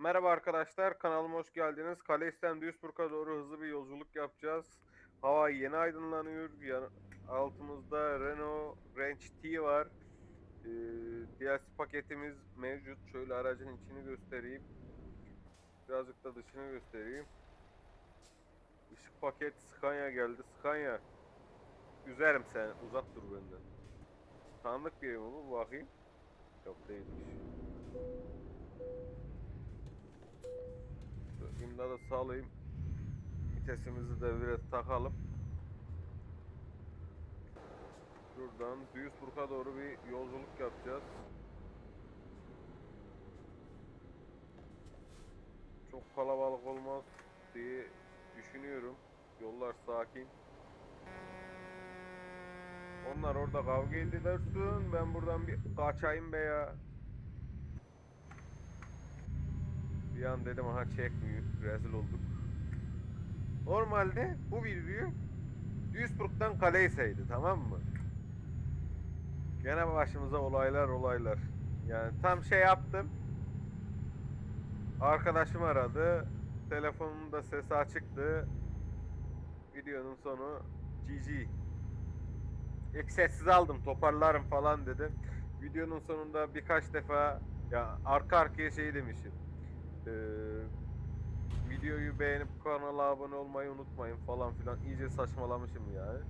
Merhaba arkadaşlar, kanalıma hoş geldiniz. Kaleisten Duisburg'a doğru hızlı bir yolculuk yapacağız. Hava yeni aydınlanıyor. Altımızda Renault Range T var. Ee, DLC paketimiz mevcut. Şöyle aracın içini göstereyim. Birazcık da dışını göstereyim. Işık paket Scania geldi. Scania. Üzerim sen. Uzak dur benden. Tanıdık bir ev mi bu? Bakayım. Yok değilmiş. İmdadı sağlayayım. Vitesimizi de biraz takalım. Şuradan Duisburg'a doğru bir yolculuk yapacağız. Çok kalabalık olmaz diye düşünüyorum. Yollar sakin. Onlar orada kavga ediyorsun. Ben buradan bir kaçayım be ya. Bir an dedim aha çekmiyor. Rezil olduk. Normalde bu video Duisburg'dan Kaleyseydi tamam mı? Gene başımıza olaylar olaylar. Yani tam şey yaptım. Arkadaşım aradı. Telefonunda sesi açıktı. Videonun sonu GG. İlk sessiz aldım toparlarım falan dedim. Videonun sonunda birkaç defa ya arka arkaya şey demişim. Ee, videoyu beğenip kanala abone olmayı unutmayın falan filan. İyice saçmalamışım yani.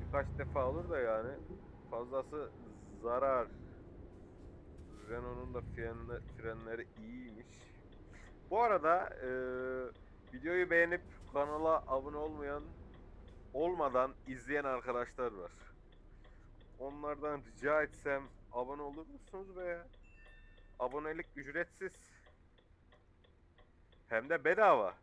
Birkaç defa olur da yani. Fazlası zarar. Renault'un da frenler, frenleri iyiymiş. Bu arada e, videoyu beğenip kanala abone olmayan olmadan izleyen arkadaşlar var. Onlardan rica etsem abone olur musunuz be ya? Abonelik ücretsiz. Hem de bedava.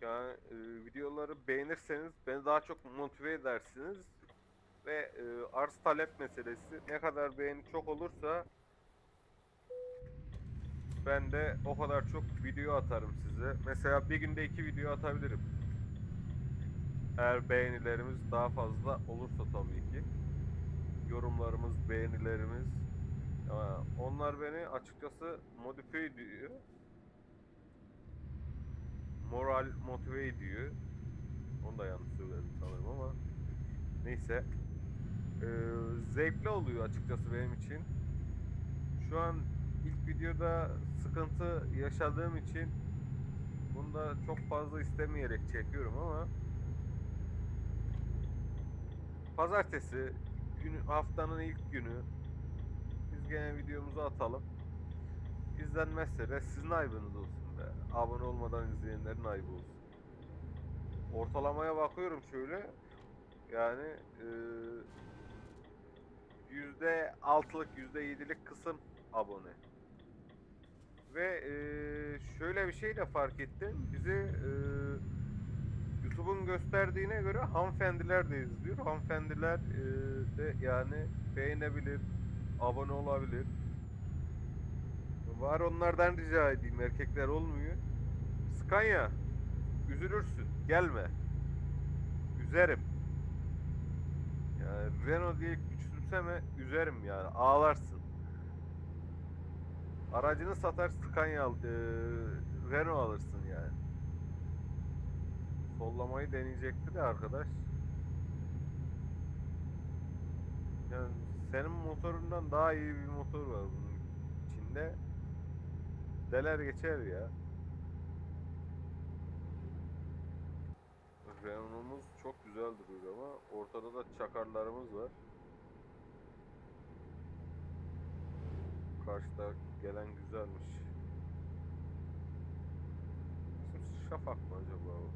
Yani e, videoları beğenirseniz beni daha çok motive edersiniz. Ve e, arz talep meselesi ne kadar beğeni çok olursa ben de o kadar çok video atarım size. Mesela bir günde iki video atabilirim. Eğer beğenilerimiz daha fazla olursa tabii ki. Yorumlarımız, beğenilerimiz. Onlar beni açıkçası modifiye ediyor. Moral motive ediyor. Onu da yanlış söyledim sanırım ama. Neyse. Ee, zevkli oluyor açıkçası benim için. Şu an ilk videoda sıkıntı yaşadığım için bunu da çok fazla istemeyerek çekiyorum ama Pazartesi günü haftanın ilk günü gene videomuzu atalım. İzlenmezse de sizin ayıbınız olsun be. Abone olmadan izleyenlerin ayıbı olsun. Ortalamaya bakıyorum şöyle. Yani eee, yüzde altılık, yüzde yedilik kısım abone. Ve eee, şöyle bir şey de fark ettim. Bizi eee, YouTube'un gösterdiğine göre hanımefendiler de izliyor. Hanımefendiler eee, de yani beğenebilir, abone olabilir. Var onlardan rica edeyim. Erkekler olmuyor. Scania. Üzülürsün. Gelme. Üzerim. Yani Renault diye küçümseme üzerim yani. Ağlarsın. Aracını satar Scania al, eee, Renault alırsın yani. Sollamayı deneyecekti de arkadaş. Yani senin motorundan daha iyi bir motor var bunun içinde. Deler geçer ya. Renault'umuz çok güzel duruyor ama ortada da çakarlarımız var. Karşıda gelen güzelmiş. Şafak mı acaba o?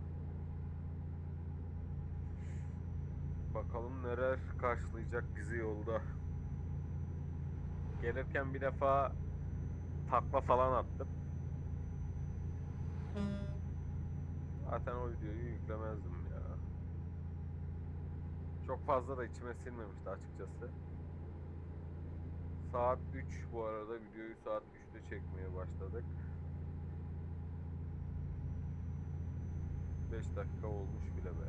Bakalım neler karşılayacak bizi yolda. Gelirken bir defa takla falan attım. Zaten o videoyu yüklemezdim ya. Çok fazla da içime sinmemişti açıkçası. Saat 3 bu arada videoyu saat 3'te çekmeye başladık. 5 dakika olmuş bile be.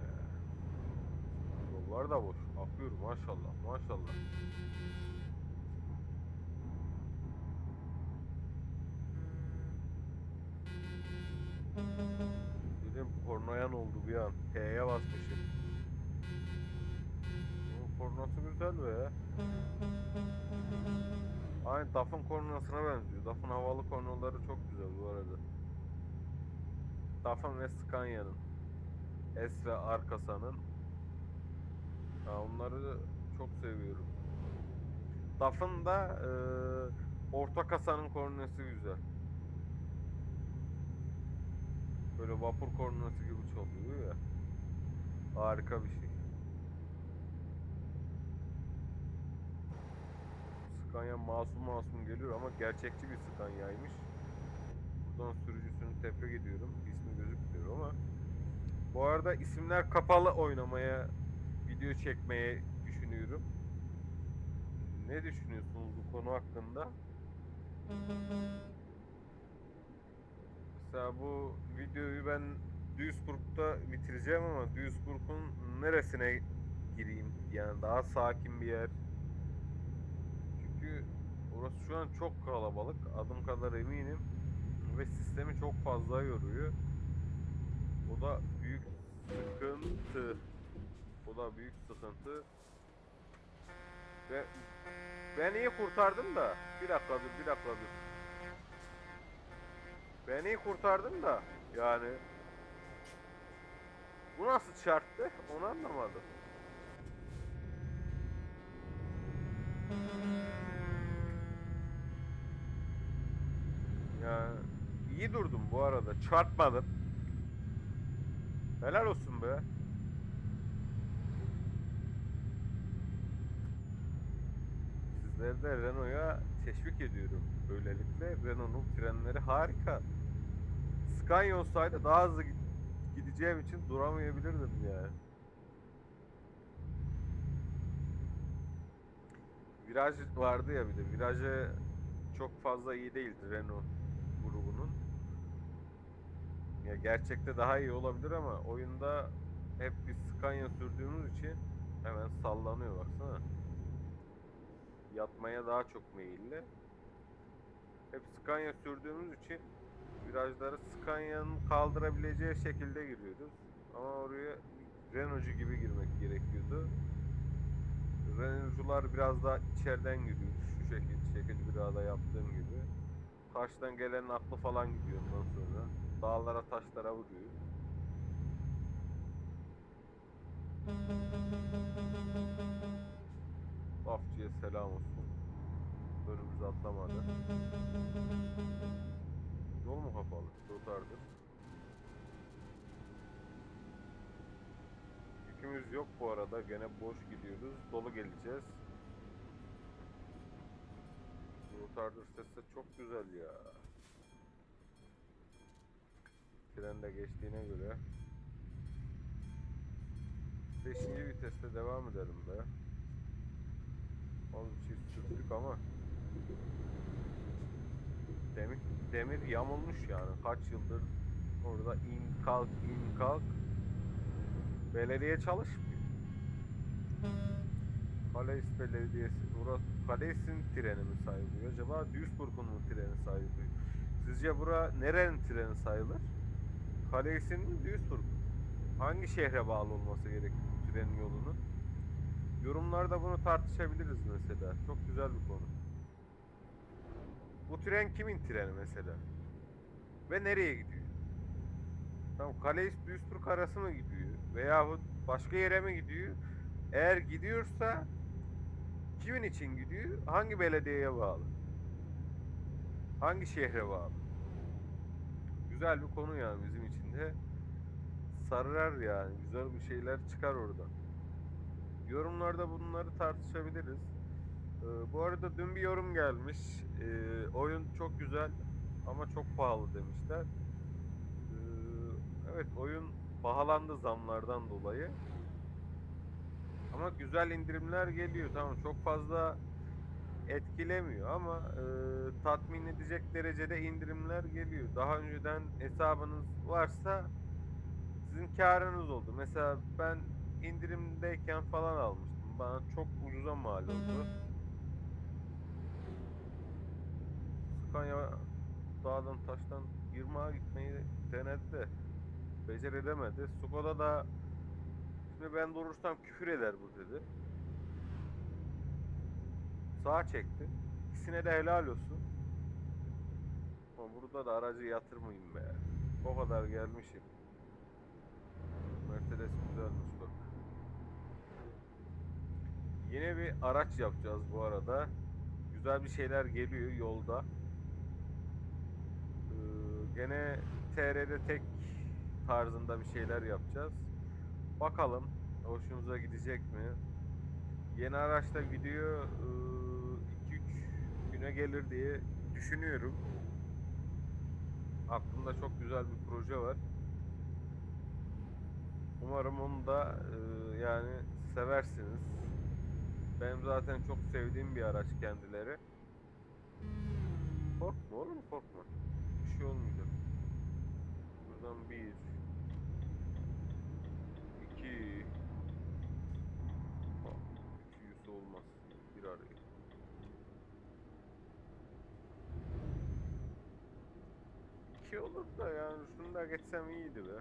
Yollar da boş. Akıyor maşallah maşallah. Ayhan oldu bir an. T'ye basmışım. Bu kornası güzel be. Aynı DAF'ın kornasına benziyor. DAF'ın havalı kornaları çok güzel bu arada. DAF'ın ve Scania'nın. S ve R kasanın. Ha, onları çok seviyorum. DAF'ın da e, orta kasanın kornası güzel. Böyle vapur kornası gibi çalıyor ya. Harika bir şey. Scania masum masum geliyor ama gerçekçi bir Scania'ymış. Buradan sürücüsünü tebrik ediyorum. İsmi gözükmüyor ama. Bu arada isimler kapalı oynamaya, video çekmeye düşünüyorum. Ne düşünüyorsunuz bu konu hakkında? Mesela bu videoyu ben Duisburg'da bitireceğim ama Duisburg'un neresine gireyim? Yani daha sakin bir yer. Çünkü orası şu an çok kalabalık. Adım kadar eminim. Ve sistemi çok fazla yoruyor. O da büyük sıkıntı. O da büyük sıkıntı. Ve ben iyi kurtardım da. Bir dakika dur, bir dakika dur. Ben iyi kurtardım da. Yani bu nasıl çarptı? Onu anlamadım. Yani iyi durdum bu arada. Çarpmadım. Helal olsun be. Sizleri Renault'a teşvik ediyorum. Böylelikle Renault'un trenleri harika. Scania olsaydı daha hızlı gid- gideceğim için duramayabilirdim yani. Viraj vardı ya bir de. Virajı çok fazla iyi değildi Renault grubunun. Ya gerçekte daha iyi olabilir ama oyunda hep biz Scania sürdüğümüz için hemen sallanıyor baksana. Yatmaya daha çok meyilli. Hep Scania sürdüğümüz için virajları Scania'nın kaldırabileceği şekilde giriyoruz. Ama oraya Renault'cu gibi girmek gerekiyordu. Renault'cular biraz daha içeriden giriyor. Şu şekil, şekil bir yaptığım gibi. Karşıdan gelenin aklı falan gidiyor ondan sonra. Dağlara taşlara vuruyor. Lafçıya selam olsun. Önümüz atlamadı. Yol mu kapalı? Rotardı. Yükümüz yok bu arada. Gene boş gidiyoruz. Dolu geleceğiz. Rotardır sesi çok güzel ya. Tren de geçtiğine göre. Beşinci viteste devam edelim be. Az bir şey sürdük ama demir, demir yamulmuş yani kaç yıldır orada in kalk in kalk belediye çalışmıyor. Kaleis Belediyesi burası Kaleis'in treni mi sayılıyor acaba Duisburg'un mu treni sayılıyor? Sizce bura nerenin treni sayılır? Kaleis'in mi Duisburg? Hangi şehre bağlı olması gerekiyor bu trenin yolunun? Yorumlarda bunu tartışabiliriz mesela. Çok güzel bir konu. Bu tren kimin treni mesela? Ve nereye gidiyor? Tamam Calais Duisburg arası mı gidiyor? Veyahut başka yere mi gidiyor? Eğer gidiyorsa kimin için gidiyor? Hangi belediyeye bağlı? Hangi şehre bağlı? Güzel bir konu yani bizim için de. Sarar yani. Güzel bir şeyler çıkar oradan. Yorumlarda bunları tartışabiliriz. Ee, bu arada dün bir yorum gelmiş. Ee, oyun çok güzel ama çok pahalı demişler. Ee, evet oyun pahalandı zamlardan dolayı. Ama güzel indirimler geliyor. Tamam çok fazla etkilemiyor ama e, tatmin edecek derecede indirimler geliyor. Daha önceden hesabınız varsa sizin karınız oldu. Mesela ben indirimdeyken falan almıştım. Bana çok ucuza mal oldu. Scania dağdan taştan 20'a gitmeyi denedi de Beceremedi. Skoda da şimdi ben durursam küfür eder bu dedi. Sağa çekti. İkisine de helal olsun. Ama burada da aracı yatırmayayım be. O kadar gelmişim. Mercedes güzelmiş bak. Yine bir araç yapacağız bu arada. Güzel bir şeyler geliyor yolda. Gene TR'de tek tarzında bir şeyler yapacağız. Bakalım hoşumuza gidecek mi? Yeni araçla video 2-3 güne gelir diye düşünüyorum. Aklımda çok güzel bir proje var. Umarım onu da e, yani seversiniz. Benim zaten çok sevdiğim bir araç kendileri. Korkma oğlum korkma. Bir şey olmayacak. Buradan bir, iki, Aa, iki yüz olmaz. Bir araya. İki olur da yani şunu da geçsem iyiydi be.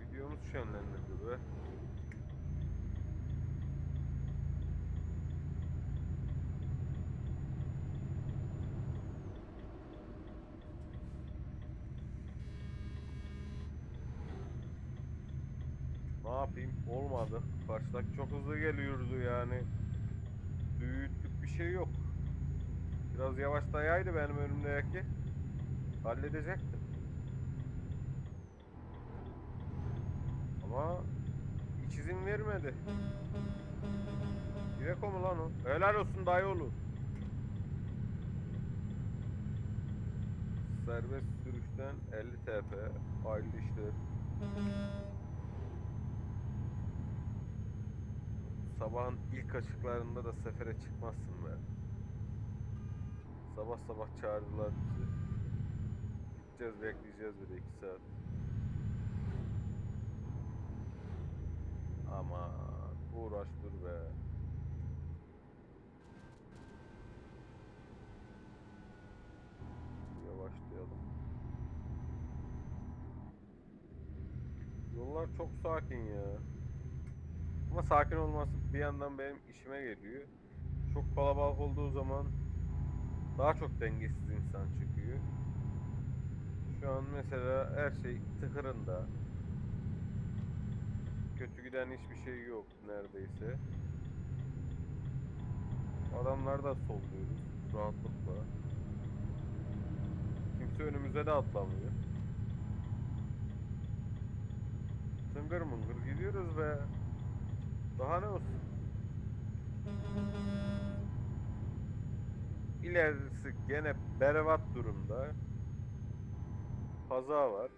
Videomuz şenlendirdi be. Ne yapayım? Olmadı. Baştaki çok hızlı geliyordu yani. Büyütlük bir şey yok. Biraz yavaşlayaydı benim önümdeki. Halledecektim. Ama hiç izin vermedi. Direko mu lan o? Helal olsun dayıoğlu. Serbest sürüşten 50 TP. Hayırlı işler. Sabahın ilk açıklarında da sefere çıkmazsın be. Sabah sabah çağırdılar bizi. Gideceğiz bekleyeceğiz bir iki saat. Ama uğraş dur be. Yavaşlayalım. Yollar çok sakin ya. Ama sakin olması bir yandan benim işime geliyor. Çok kalabalık olduğu zaman daha çok dengesiz insan çıkıyor. Şu an mesela her şey tıkırında. Kötü giden hiçbir şey yok neredeyse. Adamlar da solluyoruz rahatlıkla. Kimse önümüze de atlamıyor. Tıngır mıngır gidiyoruz be. Daha ne olsun? İlerisi gene berbat durumda. Kaza var.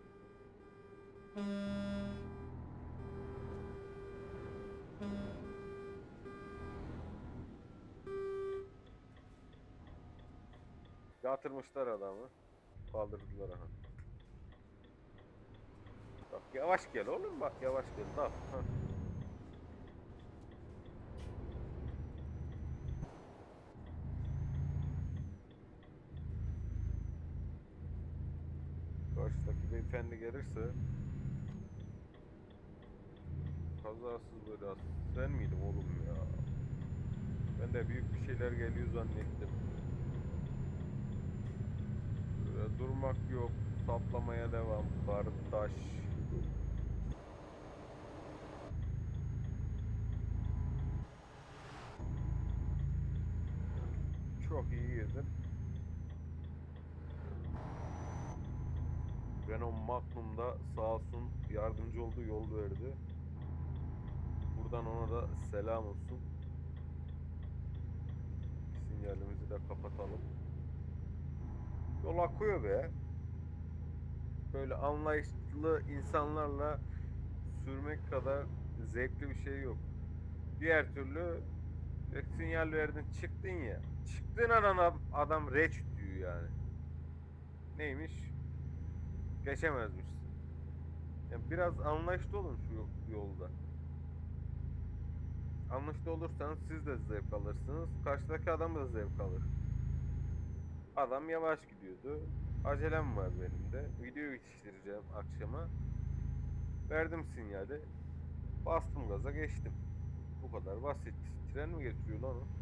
Yatırmışlar adamı. Kaldırdılar aha. Bak yavaş gel oğlum bak yavaş gel. Bak. Beyefendi gelirse kazasız böyle sen miydin oğlum ya? Ben de büyük bir şeyler geliyor zannettim. Böyle durmak yok, saplamaya devam, kardeş. Çok iyi girdim. Renault Magnum'da sağ olsun yardımcı oldu, yol verdi. Buradan ona da selam olsun. Sinyalimizi de kapatalım. Yol akıyor be. Böyle anlayışlı insanlarla sürmek kadar zevkli bir şey yok. Diğer türlü e, sinyal verdin çıktın ya. Çıktın adam, adam reç diyor yani. Neymiş? Geçemezmişsin. Yani biraz anlayışlı olun şu yo- yolda. Anlayışlı olursanız siz de zevk alırsınız. Karşıdaki adam da zevk alır. Adam yavaş gidiyordu. acelem var benim de. Video yetiştireceğim akşama. Verdim sinyali. Bastım gaza geçtim. Bu kadar basit. Tren mi getiriyor lan o?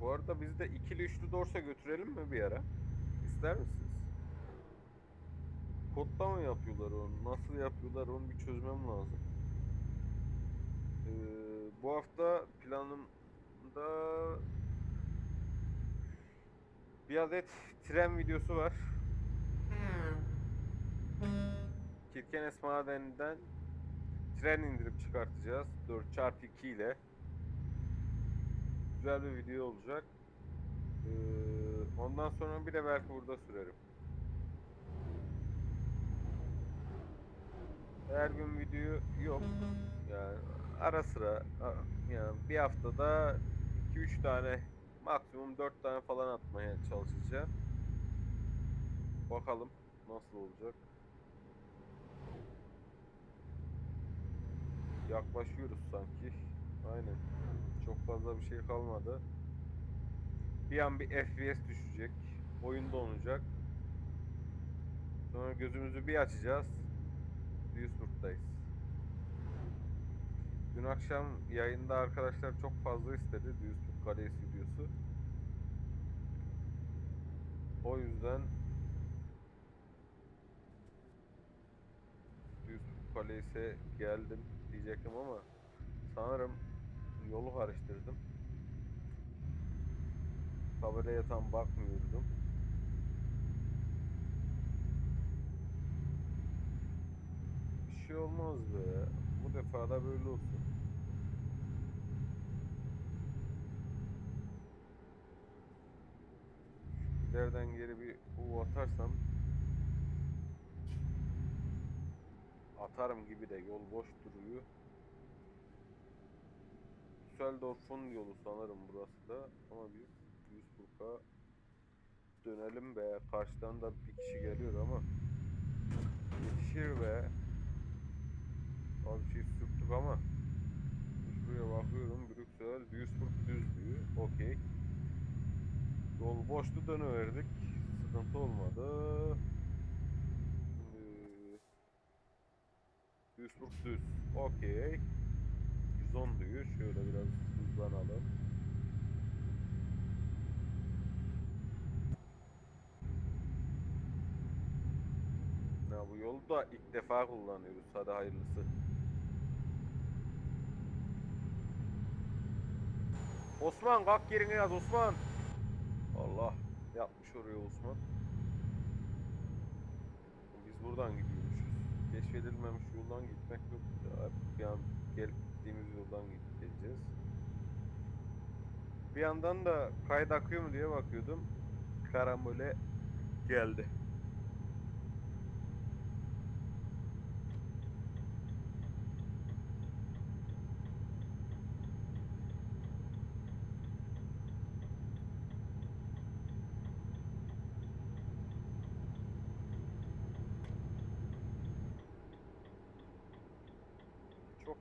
Bu arada biz de ikili üçlü dorsa götürelim mi bir ara? İster misiniz? Kodla mı yapıyorlar onu? Nasıl yapıyorlar onu bir çözmem lazım. Ee, bu hafta planımda bir adet tren videosu var. Kirkenes Madeni'nden tren indirip çıkartacağız 4x2 ile. Güzel bir video olacak. Ee, ondan sonra bir de belki burada sürerim. Her gün video yok. Yani ara sıra yani bir haftada 2-3 tane maksimum 4 tane falan atmaya çalışacağım. Bakalım nasıl olacak. Yaklaşıyoruz sanki. Aynen. Çok fazla bir şey kalmadı. Bir an bir FPS düşecek. Oyun donacak. Sonra gözümüzü bir açacağız. Duisburg'dayız. Dün akşam yayında arkadaşlar çok fazla istedi Duisburg Kalesi videosu. O yüzden Duisburg Kalesi'ne geldim diyecektim ama sanırım yolu karıştırdım. Tabelaya tam bakmıyordum. Bir şey olmaz be. Bu defa da böyle olsun. İleriden geri bir U atarsam atarım gibi de yol boş duruyor. Düsseldorf'un yolu sanırım burası da. Ama biz Duisburg'a dönelim be. Karşıdan da bir kişi geliyor ama yetişir be. Az bir şey sürttük ama şuraya bakıyorum. Brüksel Duisburg düzlüğü okey. Yol boştu dönüverdik. Sıkıntı olmadı. Duisburg düz. Okey 110 diyor şöyle biraz hızlanalım Ya bu yolu da ilk defa kullanıyoruz. Hadi hayırlısı. Osman kalk yerine yaz Osman. Allah yapmış oraya Osman. Biz buradan gidiyormuşuz. Keşfedilmemiş yoldan gitmek yok. Bir an geldiğimiz yoldan gideceğiz. Bir yandan da kayıt akıyor mu diye bakıyordum. Karambole geldi.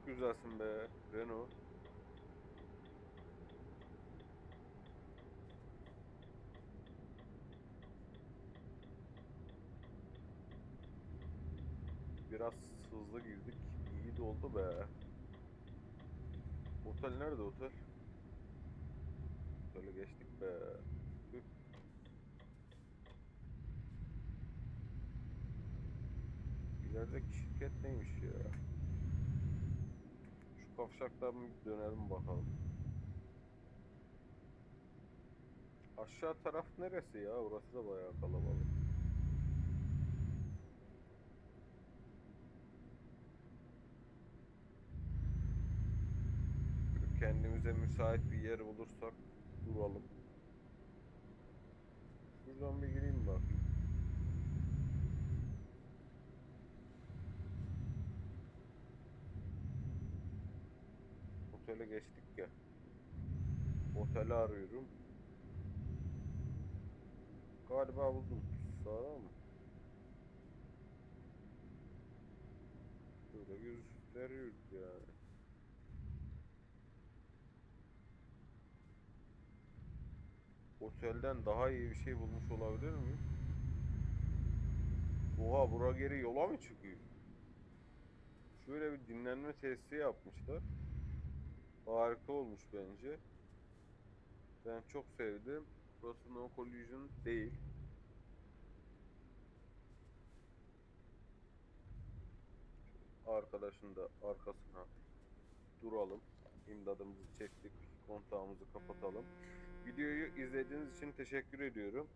Güzelsin be Renault. Biraz hızlı girdik. İyi de oldu be. Otel nerede otel? Otele geçtik be. Tüh. İlerideki şirket neymiş ya? Bir dönelim bakalım. Aşağı taraf neresi ya? Orası da bayağı kalabalık. Kendimize müsait bir yer bulursak duralım. Şuradan bir gireyim bakayım. Otele geçtik ya. Oteli arıyorum. Galiba buldum. Sağa mı? Böyle gösteriyor yani. otelden daha iyi bir şey bulmuş olabilir miyim? Oha bura geri yola mı çıkıyor? Şöyle bir dinlenme tesisi yapmışlar. Harika olmuş bence. Ben çok sevdim. Burası no collision değil. Arkadaşın da arkasına duralım. İmdadımızı çektik. Kontağımızı kapatalım. Videoyu izlediğiniz için teşekkür ediyorum.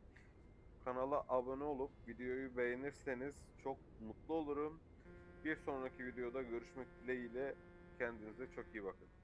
Kanala abone olup videoyu beğenirseniz çok mutlu olurum. Bir sonraki videoda görüşmek dileğiyle kendinize çok iyi bakın.